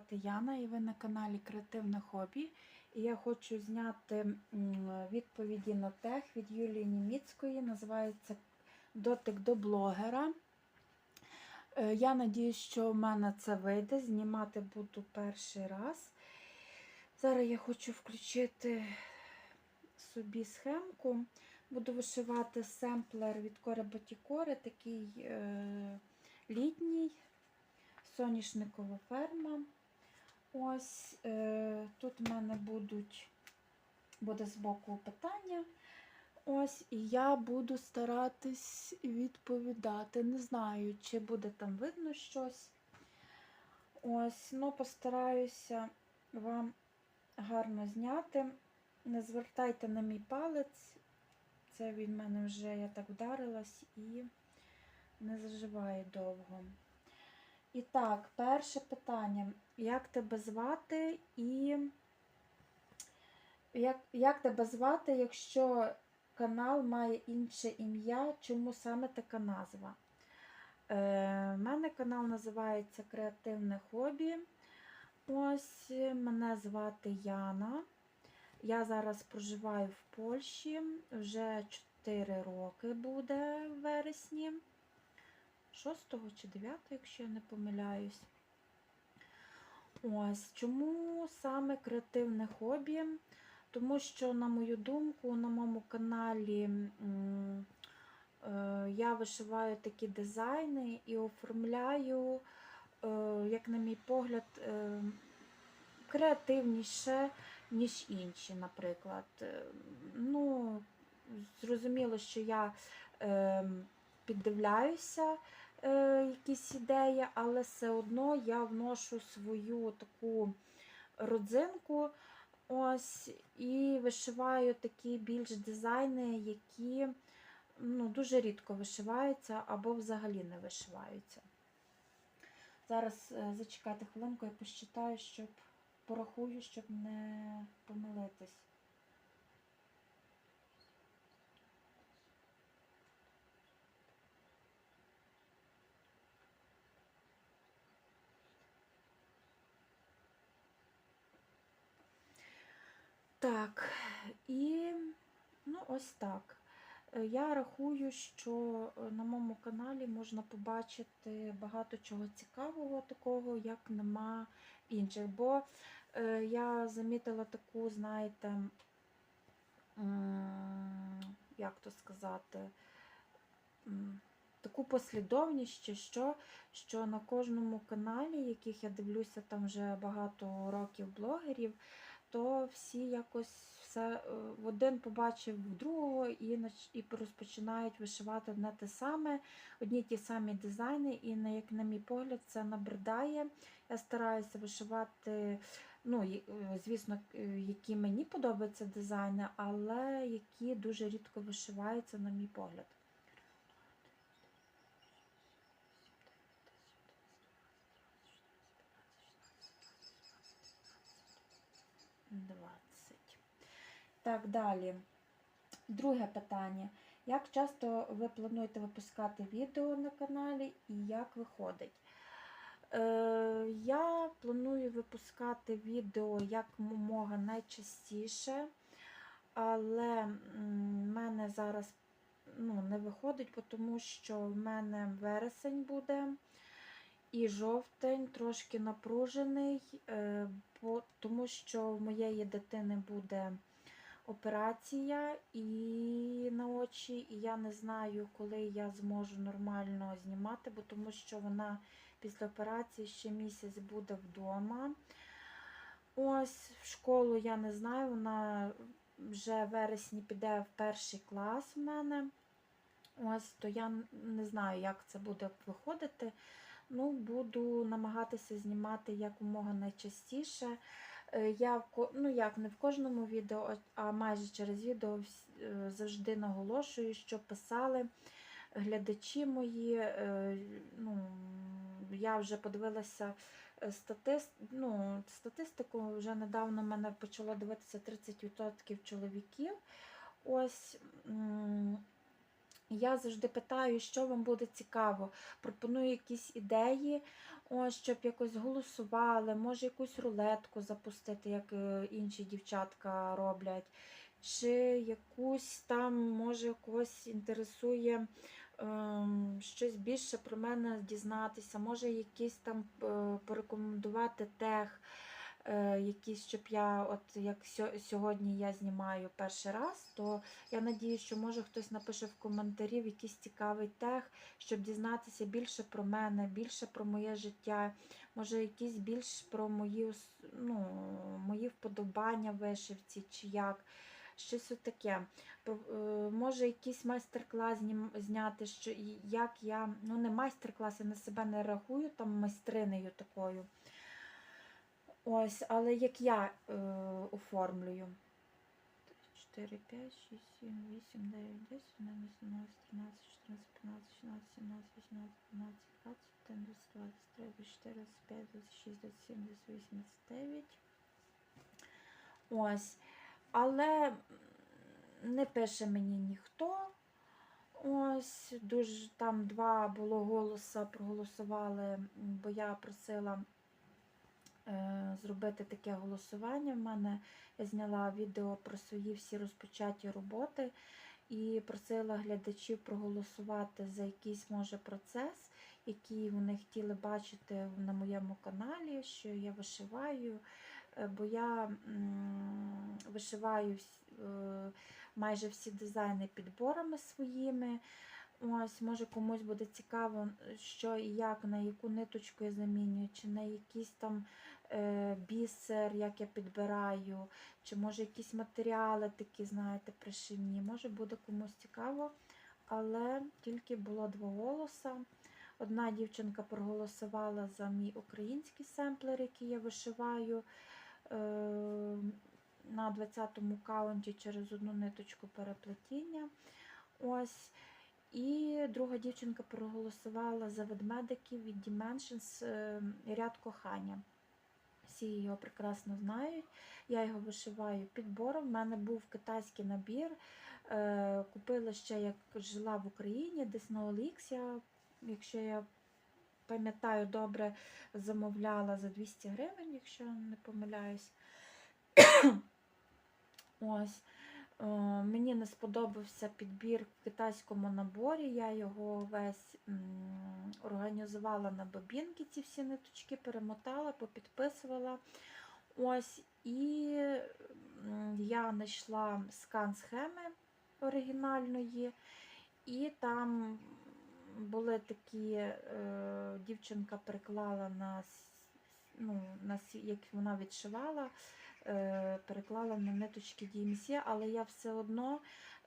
звати Яна і ви на каналі Креативне Хобі. І я хочу зняти відповіді на тех від Юлії Німіцької. Називається Дотик до блогера. Е, Я надіюсь, що в мене це вийде. Знімати буду перший раз. Зараз я хочу включити собі схемку. Буду вишивати семплер від Кори Батікори, такий е, літній, соняшникова ферма. Ось е, тут в мене будуть, буде збоку питання. Ось, і я буду старатись відповідати. Не знаю, чи буде там видно щось. Ось, ну постараюся вам гарно зняти. Не звертайте на мій палець. Це від мене вже я так вдарилась і не заживає довго. І так, перше питання. Як тебе звати і як, як тебе звати, якщо канал має інше ім'я, чому саме така назва? Е, У мене канал називається Креативне хобі. Ось мене звати Яна. Я зараз проживаю в Польщі, вже 4 роки буде в вересні. 6 чи 9, якщо я не помиляюсь. Ось чому саме креативне хобі? Тому що, на мою думку, на моєму каналі е, я вишиваю такі дизайни і оформляю, е, як на мій погляд, е, креативніше, ніж інші, наприклад. Ну, зрозуміло, що я е, піддивляюся е, якісь ідеї, але все одно я вношу свою таку родзинку. Ось, і вишиваю такі більш дизайни, які ну, дуже рідко вишиваються або взагалі не вишиваються. Зараз е, зачекайте хвилинку, я посчитаю, щоб порахую, щоб не помилитись. Так, і ну ось так. Е, Я рахую, що е, на моєму каналі можна побачити багато чого цікавого, такого, як нема інших. Бо е, я замітила таку, знаєте, як то сказати, таку послідовність, що, що на кожному каналі, яких я дивлюся, там вже багато років блогерів, то всі якось все е, в один побачив в другого і і розпочинають вишивати одне те саме, одні ті самі дизайни, і на як на мій погляд, це набридає. Я стараюся вишивати, ну, е, звісно, е, які мені подобаються дизайни, але які дуже рідко вишиваються, на мій погляд. Так, далі. Друге питання. Як часто ви плануєте випускати відео на каналі і як виходить? Е, я планую випускати відео якомога найчастіше, але в мене зараз ну, не виходить, тому що в мене вересень буде і жовтень трошки напружений, е, бо, тому що в моєї дитини буде операція і на очі, і я не знаю, коли я зможу нормально знімати, бо тому що вона після операції ще місяць буде вдома. Ось в школу я не знаю, вона вже в вересні піде в перший клас в мене. Ось, то я не знаю, як це буде виходити. Ну, буду намагатися знімати якомога найчастіше. Е, Я в ну як не в кожному відео, а майже через відео е, завжди наголошую, що писали глядачі мої. е, Ну, я вже подивилася статист, ну, статистику. Вже недавно мене почало дивитися 30% чоловіків. Ось Я завжди питаю, що вам буде цікаво. Пропоную якісь ідеї, ось, щоб якось голосували, може якусь рулетку запустити, як е, інші дівчатка роблять. Чи якусь там, може, когось інтересує ем, щось більше про мене дізнатися, може якісь там е, порекомендувати тех, якісь, щоб я, от як сьогодні я знімаю перший раз, то я надію, що може хтось напише в коментарі якийсь цікавий тех, щоб дізнатися більше про мене, більше про моє життя, може якісь більш про мої, ну, мої вподобання вишивці чи як. Щось таке. Е, Може якийсь майстер-клас зняти, що як я, ну не майстер-клас, я на себе не рахую там майстринею такою. Ось, але як я е, оформлюю. 4, 5, 6, 7, 8, 9, 10, 11, 12, 13, 14, 15, 16, 17, 18, 19, 20, 21, 22, 23, 24, 25, 26, 27, 28, 29. Ось. Але не пише мені ніхто. Ось, дуже там два було голоса, проголосували, бо я просила зробити таке голосування. В мене я зняла відео про свої всі розпочаті роботи і просила глядачів проголосувати за якийсь може процес, який вони хотіли бачити на моєму каналі, що я вишиваю. Е, Бо я вишиваю е, майже всі дизайни підборами своїми. Ось, може комусь буде цікаво, що і як, на яку ниточку я замінюю, чи на якийсь там е, бісер, як я підбираю, чи може якісь матеріали такі, знаєте, пришивні. Може буде комусь цікаво, але тільки було два голоса. Одна дівчинка проголосувала за мій український семплер, який я вишиваю е, на 20-му каунті через одну ниточку переплетіння. Ось. І друга дівчинка проголосувала за ведмедиків від Dimensions е, ряд кохання. Всі його прекрасно знають. Я його вишиваю підбором. У мене був китайський набір. Е, Купила ще, як жила в Україні, десь на я, якщо я пам'ятаю добре, замовляла за 200 гривень, якщо не помиляюсь. Ось. Е, Мені не сподобався підбір в китайському наборі. Я його весь організувала на бобінки, ці всі ниточки, перемотала, попідписувала. Ось, і я знайшла скан схеми оригінальної, і там були такі, е, дівчинка приклала на, ну, на як вона відшивала переклала на ниточки DMC, але я все одно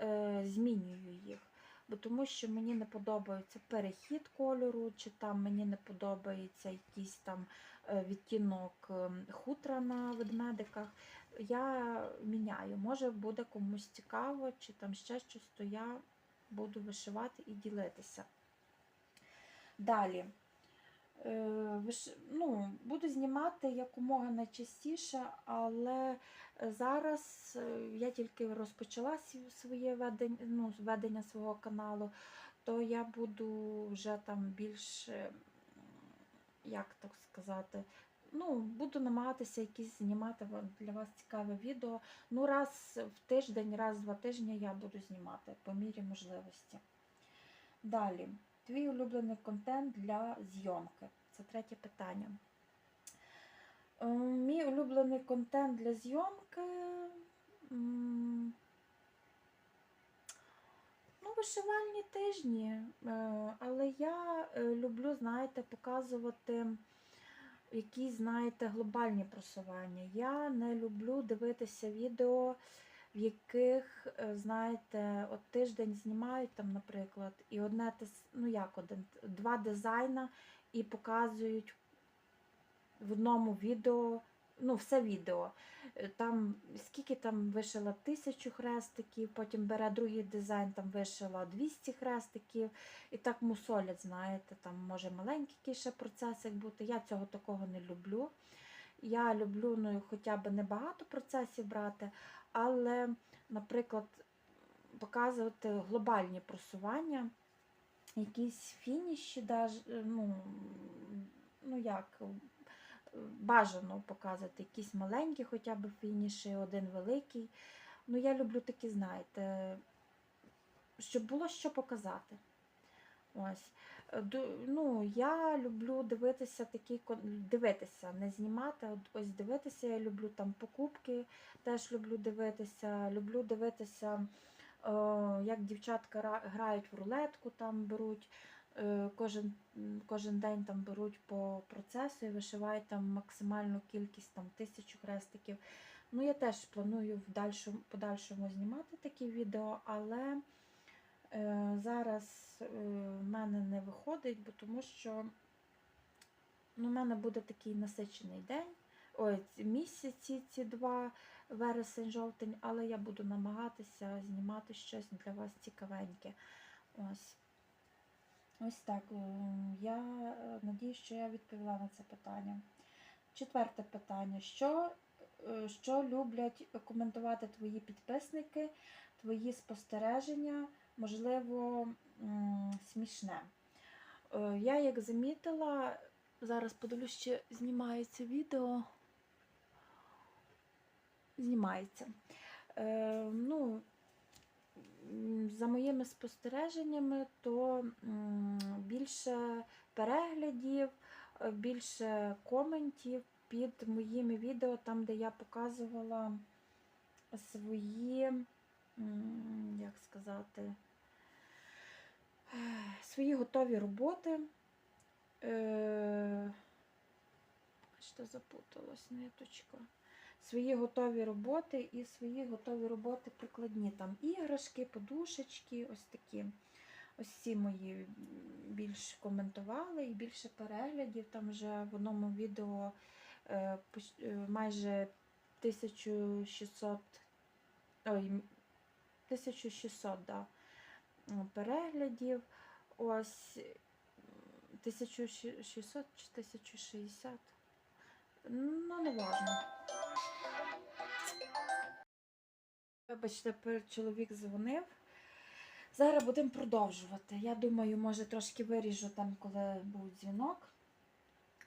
е, змінюю їх. Бо тому що мені не подобається перехід кольору, чи там мені не подобається якийсь там е, відтінок е, хутра на ведмедиках. Я міняю. Може буде комусь цікаво, чи там ще щось, то я буду вишивати і ділитися. Далі. Е, ну, буду знімати якомога найчастіше, але е, зараз е, я тільки розпочала своє ведення, ну, ведення свого каналу, то я буду вже там більш, як так сказати, ну, буду намагатися якісь знімати для вас цікаве відео. Ну, раз в тиждень, раз в два тижні я буду знімати по мірі можливості. Далі. Твій улюблений контент для зйомки. Це третє питання. Е, Мій улюблений контент для зйомки. Ну, вишивальні тижні. Е, Але я е, люблю, знаєте, показувати якісь, знаєте, глобальні просування. Я не люблю дивитися відео, в яких, е, знаєте, от тиждень знімають там, наприклад, і одне ну як один, два дизайна і показують в одному відео, ну, все відео. Е, Там скільки там вишила тисячу хрестиків, потім бере другий дизайн, там вишила 200 хрестиків, і так мусолять, знаєте, там може маленький ще процесик бути. Я цього такого не люблю. Я люблю ну, хоча б не багато процесів брати, але, наприклад, показувати глобальні просування, якісь фініші, е, ну, ну як, е, бажано показувати якісь маленькі хоча б фініші, один великий. Ну, я люблю такі, знаєте, щоб було що показати. Ось. Е, Ну, я люблю дивитися такі дивитися, не знімати, ось дивитися. Я люблю там покупки, теж люблю дивитися. Люблю дивитися, е, як дівчатка грають в рулетку, там беруть. е, Кожен, кожен день там беруть по процесу і вишивають там максимальну кількість там тисячу хрестиків. Ну, я теж планую в дальшому, подальшому знімати такі відео, але зараз е, в мене не виходить, бо тому що ну, в мене буде такий насичений день, ой, місяці, ці два, вересень, жовтень, але я буду намагатися знімати щось для вас цікавеньке. Ось. Ось так. е, Я е, надію, що я відповіла на це питання. Четверте питання. Що, е, що люблять коментувати твої підписники, твої спостереження, можливо, смішне? Е, Я як замітила, зараз подивлюсь, чи знімається відео. Знімається. Е, ну, за моїми спостереженнями, то більше переглядів, е, більше коментів під моїми відео, там, де я показувала свої, як сказати, е, свої готові роботи. Е, Що запуталась ниточка. Свої готові роботи і свої готові роботи прикладні. Там іграшки, подушечки, ось такі. Ось ці мої більш коментували і більше переглядів. Там вже в одному відео е, е, майже 1600, ой, 1600 да, переглядів. Ось 1600 чи 1060. Ну, не важно. Вибачте, чоловік дзвонив. Зараз будемо продовжувати. Я думаю, може трошки виріжу там, коли був дзвінок.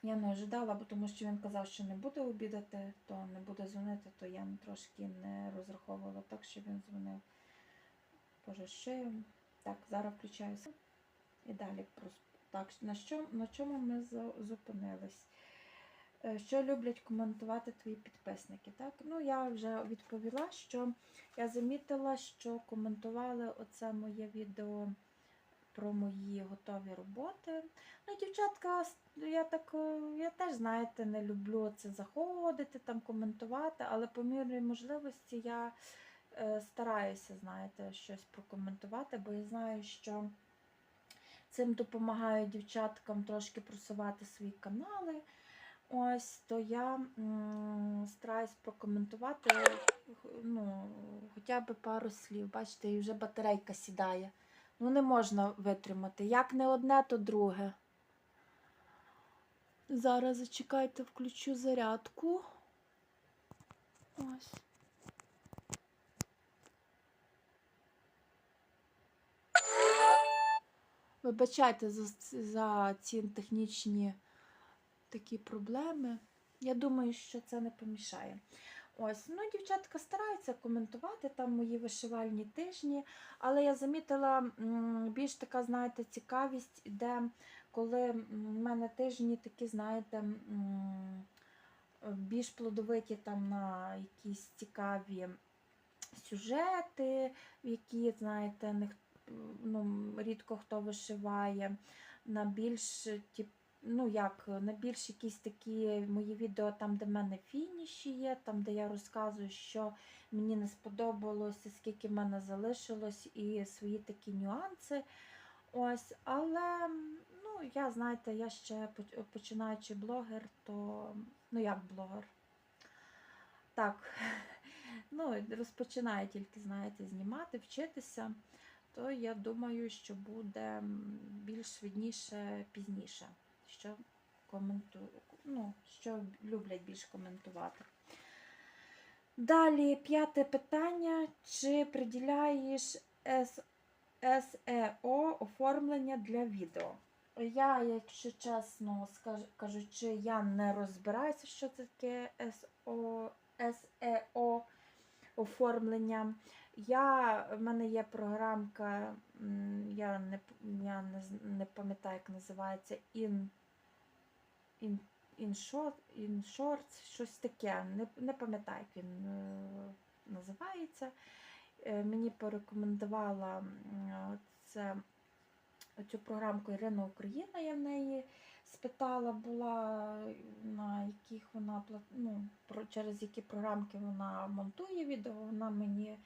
Я не ожидала, бо тому що він казав, що не буде обідати, то не буде дзвонити, то я трошки не розраховувала так, що він дзвонив. Боже, ще. Так, зараз включаюся. І далі просто. Так, на, що, на чому ми зупинились? Е, Що люблять коментувати твої підписники? Так? Ну, я вже відповіла, що я замітила, що коментували оце моє відео про мої готові роботи. Ну, дівчатка, я так, е, я теж, знаєте, не люблю це заходити, там коментувати, але по мірі можливості я стараюся, знаєте, щось прокоментувати, бо я знаю, що цим допомагаю дівчаткам трошки просувати свої канали. Ось, то я стараюсь прокоментувати ну, хоча б пару слів. Бачите, і вже батарейка сідає. Ну, не можна витримати. Як не одне, то друге. Зараз зачекайте, включу зарядку. Ось. Вибачайте за, за ці технічні такі проблеми. Я думаю, що це не помішає. Ось, ну, дівчатка стараються коментувати там мої вишивальні тижні, але я замітила більш така, знаєте, цікавість іде, коли в мене тижні такі, знаєте, більш плодовиті там на якісь цікаві сюжети, які, знаєте, ну, рідко хто вишиває, на більш тип, ну як, на більш якісь такі мої відео, там, де в мене фініші є, там, де я розказую, що мені не сподобалося, скільки в мене залишилось, і свої такі нюанси. Ось, але ну, я, знаєте, я ще починаючи блогер, то ну як блогер. Так, ну, розпочинаю тільки, знаєте, знімати, вчитися, то я думаю, що буде більш видніше пізніше, що коменту... ну, що люблять більш коментувати. Далі п'яте питання. Чи приділяєш SEO оформлення для відео. Я, якщо чесно кажучи, я не розбираюся, що це таке SEO оформлення. Я, в мене є програмка, я не, я не, не пам'ятаю, як називається, In, in, InShort, InShorts, щось таке. Не, не пам'ятаю, як він е, називається. Е, Мені порекомендувала це, цю програмку Ірина Україна, я в неї спитала, була, на яких вона ну, через які програмки вона монтує відео. Вона мені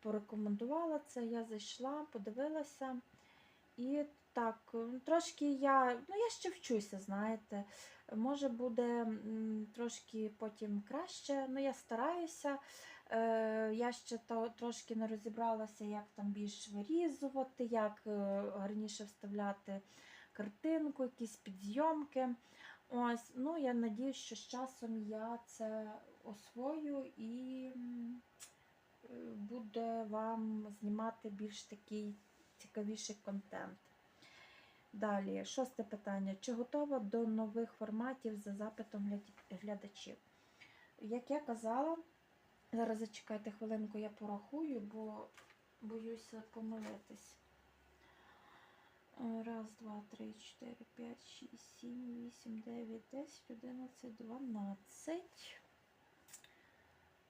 порекомендувала це. Я зайшла, подивилася. І так, трошки я, ну я ще вчуся, знаєте. Може буде трошки потім краще, ну я стараюся. Е, я ще то, трошки не розібралася, як там більш вирізувати, як е, гарніше вставляти картинку, якісь підзйомки. Ось, ну я надію, що з часом я це освою і буде вам знімати більш такий цікавіший контент. Далі, шосте питання. Чи готова до нових форматів за запитом глядачів? Як я казала, зараз зачекайте хвилинку, я порахую, бо боюся помилитись. Раз, два, три, чотири, п'ять, шість, сім, вісім, дев'ять, десять, одинадцять, дванадцять.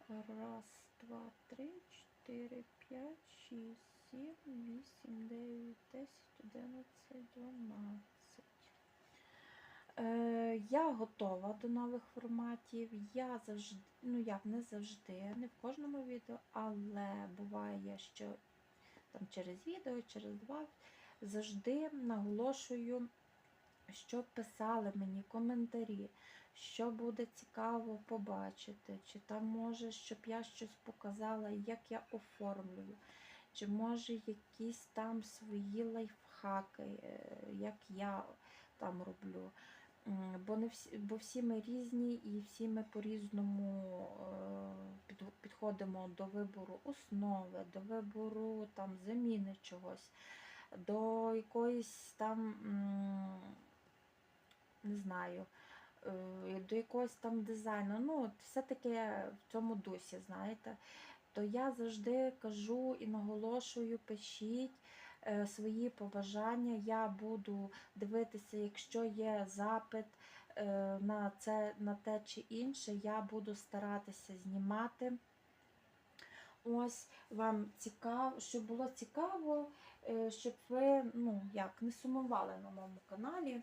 Раз, два, три, чотири, п'ять, шість, сім, вісім, дев'ять, десять, одинадцять, дванадцять. Е, я готова до нових форматів. Я завжди, ну як не завжди, не в кожному відео, але буває, що там через відео, через два завжди наголошую, щоб писали мені коментарі, що буде цікаво побачити, чи там може, щоб я щось показала, як я оформлюю, чи може якісь там свої лайфхаки, е, як я там роблю. Бо не всі, бо всі ми різні і всі ми по-різному е, підходимо до вибору основи, до вибору там заміни чогось, до якоїсь там, не знаю, до якогось там дизайну. Ну, от все таке в цьому дусі, знаєте. То я завжди кажу і наголошую, пишіть е, свої побажання. Я буду дивитися, якщо є запит е, на це, на те чи інше, я буду старатися знімати. Ось вам цікаво, щоб було цікаво, е, щоб ви ну, як, не сумували на моєму каналі.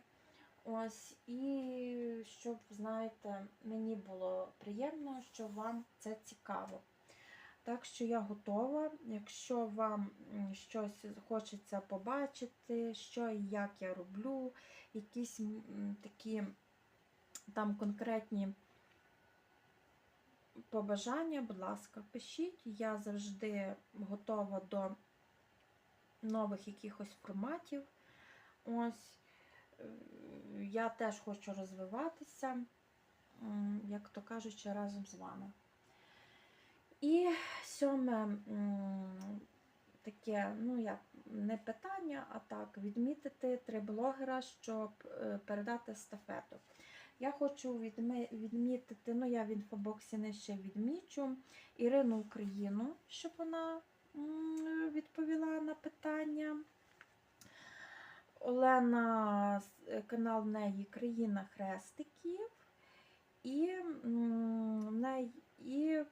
Ось, і щоб, знаєте, мені було приємно, що вам це цікаво. Так що я готова. Якщо вам щось хочеться побачити, що і як я роблю, якісь такі там конкретні побажання, будь ласка, пишіть. Я завжди готова до нових якихось форматів. Ось я теж хочу розвиватися, як то кажучи, разом з вами. І сьоме таке, ну як не питання, а так, відмітити три блогера, щоб е, передати естафету. Я хочу відмітити, ну я в інфобоксі нижче відмічу Ірину Україну, щоб вона відповіла на питання. Олена, е, канал в неї Країна хрестиків. І, і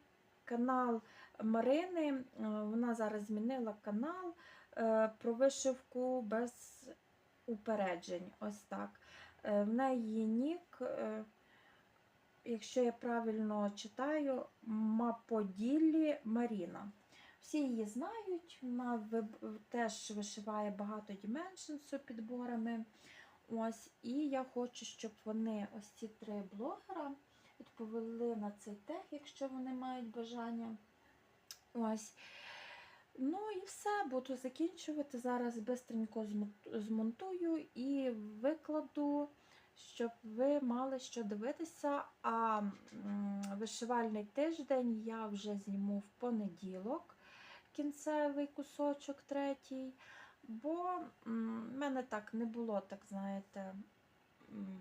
канал Марини, е, вона зараз змінила канал е, про вишивку без упереджень. Ось так. В неї нік, якщо я правильно читаю, Маподіллі Маріна. Всі її знають, вона теж вишиває багато діменшенсу підборами. Ось, і я хочу, щоб вони, ось ці три блогера, відповіли на цей тег, якщо вони мають бажання. Ось. Ну і все, буду закінчувати. Зараз бистренько змонтую і викладу, щоб ви мали що дивитися. А вишивальний тиждень я вже зніму в понеділок. Кінцевий кусочок третій, бо в мене так не було, так знаєте,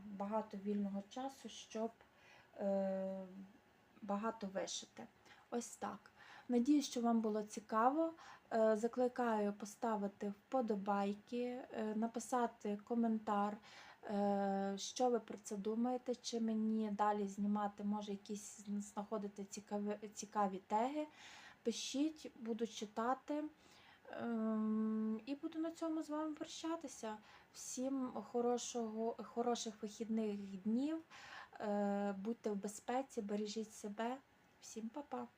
багато вільного часу, щоб е, багато вишити. Ось так. Надіюсь, що вам було цікаво. Е, Закликаю поставити вподобайки, е, написати коментар, е, що ви про це думаєте, чи мені далі знімати, може, якісь знаходити цікаві, цікаві теги. Пишіть, буду читати. Ем, І буду на цьому з вами прощатися. Всім хорошого, хороших вихідних днів. Е, Будьте в безпеці, бережіть себе. Всім па-па!